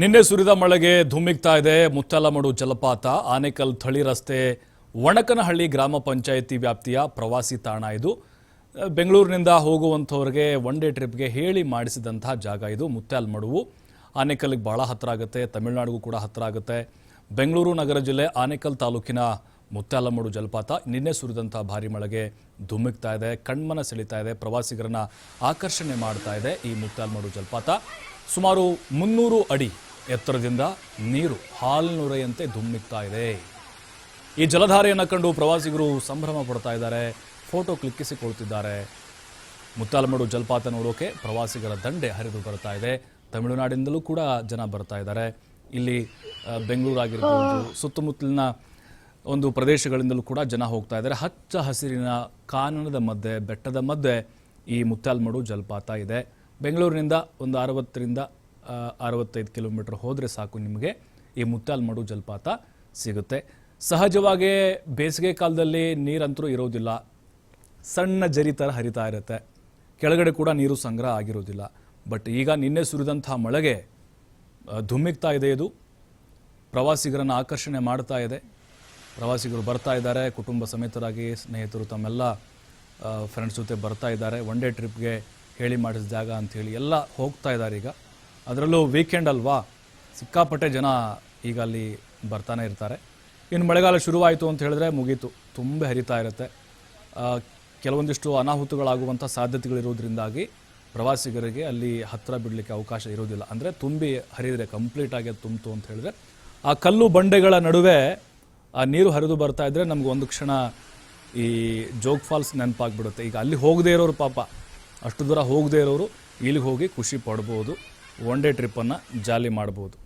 ನಿನ್ನೆ ಸುರಿದ ಮಳೆಗೆ ಧುಮ್ಮಿಕ್ತಾ ಇದೆ. ಮುತ್ತಲಮಡು ಜಲಪಾತ, ಆನೇಕಲ್ ಥಳಿ ರಸ್ತೆ, ಒಣಕನಹಳ್ಳಿ ಗ್ರಾಮ ಪಂಚಾಯಿತಿ ವ್ಯಾಪ್ತಿಯ ಪ್ರವಾಸಿ ತಾಣ ಇದು. ಬೆಂಗಳೂರಿನಿಂದ ಹೋಗುವಂಥವ್ರಿಗೆ ಒನ್ ಡೇ ಟ್ರಿಪ್ಗೆ ಹೇಳಿ ಮಾಡಿಸಿದಂತಹ ಜಾಗ ಇದು ಮುತ್ಯಾಲ್ಮಡುವು ಆನೆಕಲ್ಗೆ ಭಾಳ ಹತ್ತಿರ ಆಗುತ್ತೆ, ತಮಿಳುನಾಡಿಗೂ ಕೂಡ ಹತ್ತಿರ ಆಗುತ್ತೆ. ಬೆಂಗಳೂರು ನಗರ ಜಿಲ್ಲೆ ಆನೇಕಲ್ ತಾಲೂಕಿನ ಮುತ್ಯಾಲಮಡು ಜಲಪಾತ ನಿನ್ನೆ ಸುರಿದಂಥ ಭಾರಿ ಮಳೆಗೆ ಧುಮ್ಮಿಕ್ತಾ ಇದೆ ಕಣ್ಮನ ಸೆಳೀತಾ ಇದೆ ಪ್ರವಾಸಿಗರನ್ನ ಆಕರ್ಷಣೆ ಮಾಡ್ತಾ ಇದೆ ಈ ಮುತ್ತಾಲ್ಮಡು ಜಲಪಾತ. ಸುಮಾರು ಮುನ್ನೂರು ಅಡಿ ಎತ್ತರದಿಂದ ನೀರು ಹಾಲ್ನೊರೆಯಂತೆ ಧುಮ್ಮಿಕ್ತಾ ಇದೆ. ಈ ಜಲಧಾರೆಯನ್ನು ಕಂಡು ಪ್ರವಾಸಿಗರು ಸಂಭ್ರಮ ಪಡ್ತಾ ಇದ್ದಾರೆ ಫೋಟೋ ಕ್ಲಿಕ್ಕಿಸಿಕೊಳ್ತಿದ್ದಾರೆ. ಮುತ್ತಾಲಮಡು ಜಲಪಾತ ನೋಡೋಕೆ ಪ್ರವಾಸಿಗರ ದಂಡೆ ಹರಿದು ಬರ್ತಾ ಇದೆ ತಮಿಳುನಾಡಿಂದಲೂ ಕೂಡ ಜನ ಬರ್ತಾ ಇದ್ದಾರೆ. ಇಲ್ಲಿ ಬೆಂಗಳೂರಾಗಿರ್ಬೋದು ಸುತ್ತಮುತ್ತಲಿನ ಒಂದು ಪ್ರದೇಶಗಳಿಂದಲೂ ಕೂಡ ಜನ ಹೋಗ್ತಾ ಇದ್ದಾರೆ. ಹಚ್ಚ ಹಸಿರಿನ ಕಾನನದ ಮಧ್ಯೆ, ಬೆಟ್ಟದ ಮಧ್ಯೆ ಈ ಮುತ್ತಾಲ್ಮಡು ಜಲಪಾತ ಇದೆ. ಬೆಂಗಳೂರಿನಿಂದ ಒಂದು ಅರವತ್ತರಿಂದ ಅರವತ್ತೈದು ಕಿಲೋಮೀಟರ್ ಹೋದರೆ ಸಾಕು ನಿಮಗೆ ಈ ಮುತ್ತಾಲ್ಮಡು ಜಲಪಾತ ಸಿಗುತ್ತೆ. ಸಹಜವಾಗಿ ಬೇಸಿಗೆ ಕಾಲದಲ್ಲಿ ನೀರಂತರೂ ಇರೋದಿಲ್ಲ. ಸಣ್ಣ ಜರಿ ಥರ ಹರಿತಾ ಇರುತ್ತೆ. ಕೆಳಗಡೆ ಕೂಡ ನೀರು ಸಂಗ್ರಹ ಆಗಿರೋದಿಲ್ಲ. ಬಟ್ ಈಗ ನಿನ್ನೆ ಸುರಿದಂಥ ಮಳೆಗೆ ಧುಮ್ಮಿಕ್ತಾ ಇದೆ ಇದು. ಪ್ರವಾಸಿಗರನ್ನು ಆಕರ್ಷಣೆ ಮಾಡ್ತಾ ಇದೆ. ಪ್ರವಾಸಿಗರು ಬರ್ತಾ ಇದ್ದಾರೆ, ಕುಟುಂಬ ಸಮೇತರಾಗಿ ಸ್ನೇಹಿತರು ತಮ್ಮೆಲ್ಲ ಫ್ರೆಂಡ್ಸ್ ಜೊತೆ ಬರ್ತಾ ಇದ್ದಾರೆ. ಒನ್ ಡೇ ಟ್ರಿಪ್ಗೆ ಹೇಳಿ ಮಾಡಿದ ಜಾಗ ಅಂಥೇಳಿ ಎಲ್ಲ ಹೋಗ್ತಾ ಇದ್ದಾರೆ ಈಗ. ಅದರಲ್ಲೂ ವೀಕೆಂಡ್ ಅಲ್ವಾ? ಸಿಕ್ಕಾಪಟ್ಟೆ ಜನ ಈಗ ಅಲ್ಲಿ ಬರ್ತಾನೆ ಇರ್ತಾರೆ. ಇನ್ನು ಮಳೆಗಾಲ ಶುರುವಾಯಿತು ಅಂತ ಹೇಳಿದ್ರೆ ಮುಗೀತು. ತುಂಬ ಹರಿತಾ ಇರುತ್ತೆ. ಕೆಲವೊಂದಿಷ್ಟು ಅನಾಹುತಗಳಾಗುವಂಥ ಸಾಧ್ಯತೆಗಳಿರೋದ್ರಿಂದಾಗಿ ಪ್ರವಾಸಿಗರಿಗೆ ಅಲ್ಲಿ ಹತ್ತಿರ ಬಿಡಲಿಕ್ಕೆ ಅವಕಾಶ ಇರೋದಿಲ್ಲ. ಅಂದರೆ ತುಂಬಿ ಹರಿದರೆ ಕಂಪ್ಲೀಟಾಗಿ ತುಂಬಿತು ಅಂತ ಹೇಳಿದ್ರೆ, ಆ ಕಲ್ಲು ಬಂಡೆಗಳ ನಡುವೆ ಆ ನೀರು ಹರಿದು ಬರ್ತಾ ಇದ್ರೆ ನಮ್ಗೆ ಒಂದು ಕ್ಷಣ ಈ ಜೋಗ್ ಫಾಲ್ಸ್ ನೆನಪಾಗ್ಬಿಡುತ್ತೆ. ಈಗ ಅಲ್ಲಿ ಹೋಗದೇ ಇರೋರು ಪಾಪ. ಅಷ್ಟು ದೂರ ಹೋಗದೇ ಇರೋರು, ಇಲ್ಲಿಗೆ ಹೋಗಿ ಖುಷಿ ಪಡ್ಬೋದು ಒನ್ ಡೇ ಟ್ರಿಪ್ಪನ್ನು ಜಾಲಿ ಮಾಡ್ಬೋದು.